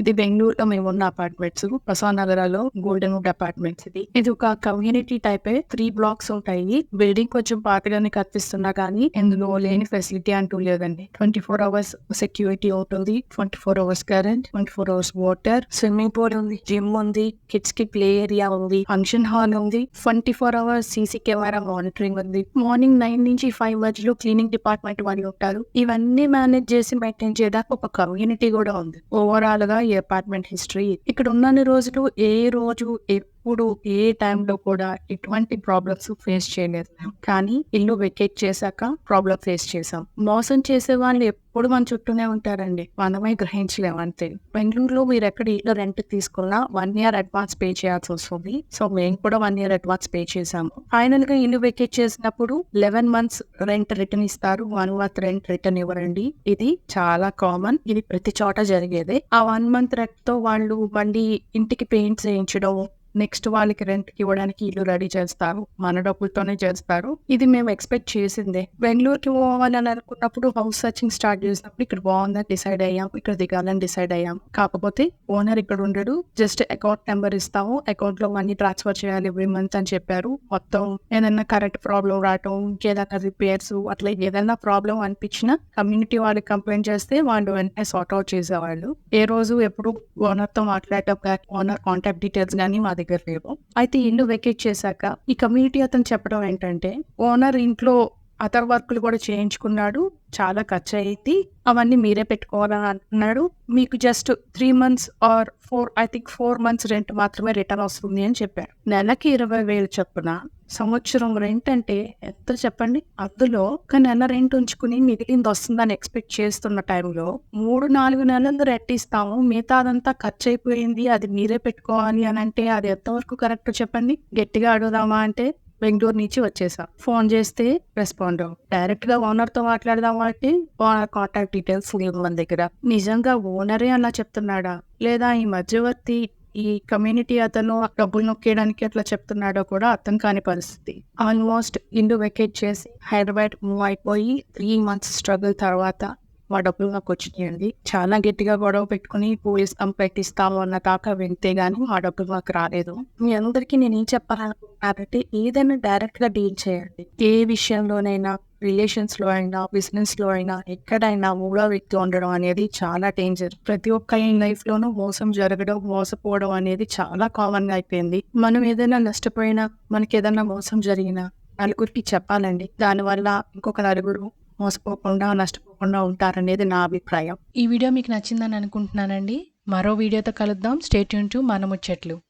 ఇది బెంగళూరులో మేము ఉన్న అపార్ట్మెంట్స్ నగరాలో గోల్డెన్ వుడ్ అపార్ట్మెంట్స్ ఇది. ఇది ఒక కమ్యూనిటీ టైప్ త్రీ బ్లాక్స్ ఉంటాయి. బిల్డింగ్ కొంచెం పాతగానే కనిపిస్తున్నా కానీ ఇందులో లేని ఫెసిలిటీ అంటూ లేదండి. ట్వంటీ ఫోర్ అవర్స్ సెక్యూరిటీ ఉంటుంది twenty four hours current twenty four hours water swimming pool ఉంది జిమ్ ఉంది కిడ్స్కి ప్లే ఏరియా ఉంది ఫంక్షన్ హాల్ ఉంది. Twenty four hours CC camera monitoring ఉంది. మార్నింగ్ నైన్ నుంచి ఫైవ్ మధ్యలో క్లీనింగ్ డిపార్ట్మెంట్ వాళ్ళు ఉంటారు. ఇవన్నీ మేనేజ్ చేసి మెయింటైన్ చేయడానికి ఒక కమ్యూనిటీ కూడా ఉంది. ఓవరాల్గా ఈ అపార్ట్మెంట్ హిస్టరీ ఇక్కడ ఉన్నన్ని రోజులు ఏ రోజు ఎప్పుడు ఏ టైంలో కూడా ఎటువంటి ప్రాబ్లమ్స్ ఫేస్ చేయలేదు. కానీ ఇల్లు వెకేట్ చేశాక ప్రాబ్లం ఫేస్ చేసాం మోసం చేసే వాళ్ళు ఎప్పుడు మన చుట్టూనే ఉంటారండి. మనమే గ్రహించలేము అంతే. బెంగళూరులో మీరు ఎక్కడ ఇల్లు రెంట్ తీసుకున్నా వన్ ఇయర్ అడ్వాన్స్ పే చేయాల్సి వస్తుంది. సో మేము కూడా వన్ ఇయర్ అడ్వాన్స్ పే చేసాము ఫైనల్గా ఇల్లు వెకేట్ చేసినప్పుడు లెవెన్ మంత్స్ రెంట్ రిటర్న్ ఇస్తారు. వన్ మంత్ రెంట్ రిటర్న్ ఇవ్వరండి. ఇది చాలా కామన్ ఇది ప్రతి చోట జరిగేదే. ఆ వన్ మంత్ రెంట్తో వాళ్ళు మళ్ళీ ఇంటికి పెయింట్స్ వేయించడం నెక్స్ట్ వాళ్ళకి రెంట్ ఇవ్వడానికి ఇల్లు రెడీ చేస్తారు. మన డబ్బులతోనే చేస్తారు. ఇది మేము ఎక్స్పెక్ట్ చేసిందే. బెంగళూరుకి పోవాలని అనుకున్నప్పుడు హౌస్ సర్చింగ్ స్టార్ట్ చేసినప్పుడు ఇక్కడ బాగుందని డిసైడ్ అయ్యాం ఇక్కడ దిగాలని డిసైడ్ అయ్యాం కాకపోతే ఓనర్ ఇక్కడ ఉండడు. జస్ట్ అకౌంట్ నెంబర్ ఇస్తాము. అకౌంట్లో మనీ ట్రాన్స్ఫర్ చేయాలి ఎవ్రీ మంత్ అని చెప్పారు. మొత్తం ఏదైనా కరెంట్ ప్రాబ్లం రావటం ఇంకేదైనా రిపేర్స్ అట్లా ఏదైనా ప్రాబ్లం అనిపించినా కమ్యూనిటీ వాళ్ళకి కంప్లైంట్ చేస్తే వాళ్ళు వెంటనే సార్ట్ అవుట్ చేసేవాళ్ళు. ఏ రోజు ఎప్పుడు ఓనర్తో మాట్లాడటం ఓనర్ కాంటాక్ట్ డీటెయిల్స్ కానీ మా దగ్గర లేవు అయితే ఇల్లు వెకేట్ చేశాక ఈ కమ్యూనిటీ అతను చెప్పడం ఏంటంటే ఓనర్ ఇంట్లో అదర్ వర్క్లు కూడా చేయించుకున్నాడు చాలా ఖర్చు అయ్యింది అవన్నీ మీరే పెట్టుకోవాలని అంటున్నాడు మీకు just three months or four I think four months rent మాత్రమే రిటర్న్ వస్తుంది అని చెప్పారు. నెలకి ఇరవై వేలు చొప్పున సంవత్సరం రెంట్ అంటే ఎంత చెప్పండి? అందులో ఒక నెల రెంట్ ఉంచుకుని మిగిలింది వస్తుందని ఎక్స్పెక్ట్ చేస్తున్న టైంలో మూడు నాలుగు నెలలు రెంట్ ఇస్తాము మిగతాదంతా ఖర్చు అయిపోయింది అది మీరే పెట్టుకోవాలి అని అంటే అది ఎంతవరకు కరెక్ట్ చెప్పండి? గట్టిగా అడుగుదామా అంటే బెంగళూరు నుంచి వచ్చేసా. ఫోన్ చేస్తే రెస్పాండ్ డైరెక్ట్గా ఓనర్తో మాట్లాడదాం అంటే ఓనర్ కాంటాక్ట్ డీటెయిల్స్ లేవు మన దగ్గర. నిజంగా ఓనరే అలా చెప్తున్నాడా? లేదా ఈ మధ్యవర్తి ఈ కమ్యూనిటీ అతను డబ్బులు నొక్కేయడానికి అట్లా చెప్తున్నాడో కూడా అర్థం కాని పరిస్థితి. ఆల్మోస్ట్ ఇల్లు వెకేట్ చేసి హైదరాబాద్ మూవ్ అయిపోయి త్రీ మంత్స్ స్ట్రగుల్ తర్వాత మా డబ్బులు నాకు వచ్చినాయండి. చాలా గట్టిగా గొడవ పెట్టుకుని పోలీస్ కంప్లైంట్ ఇస్తాము అన్న దాకా వింటే గానీ మా డబ్బులు మాకు రాలేదు. మీ అందరికీ నేను ఏం చెప్పాలనుకుంటున్నానంటే ఏదైనా డైరెక్ట్గా డీల్ చేయండి. ఏ విషయంలోనైనా రిలేషన్స్లో అయినా బిజినెస్లో అయినా ఎక్కడైనా మూడో వ్యక్తి ఉండడం అనేది చాలా డేంజర్ ప్రతి ఒక్క లైఫ్ లోనూ మోసం జరగడం మోసపోవడం అనేది చాలా కామన్గా అయిపోయింది. మనం ఏదైనా నష్టపోయినా మనకి ఏదైనా మోసం జరిగినా నలుగురికి చెప్పాలండి. దానివల్ల ఇంకొక నలుగురు మోసపోకుండా నష్టపోకుండా ఉంటారనేది నా అభిప్రాయం. ఈ వీడియో మీకు నచ్చిందని అనుకుంటున్నానండి. మరో వీడియోతో కలుద్దాం. స్టేట్ యూన్ టు మన ముచ్చట్లు.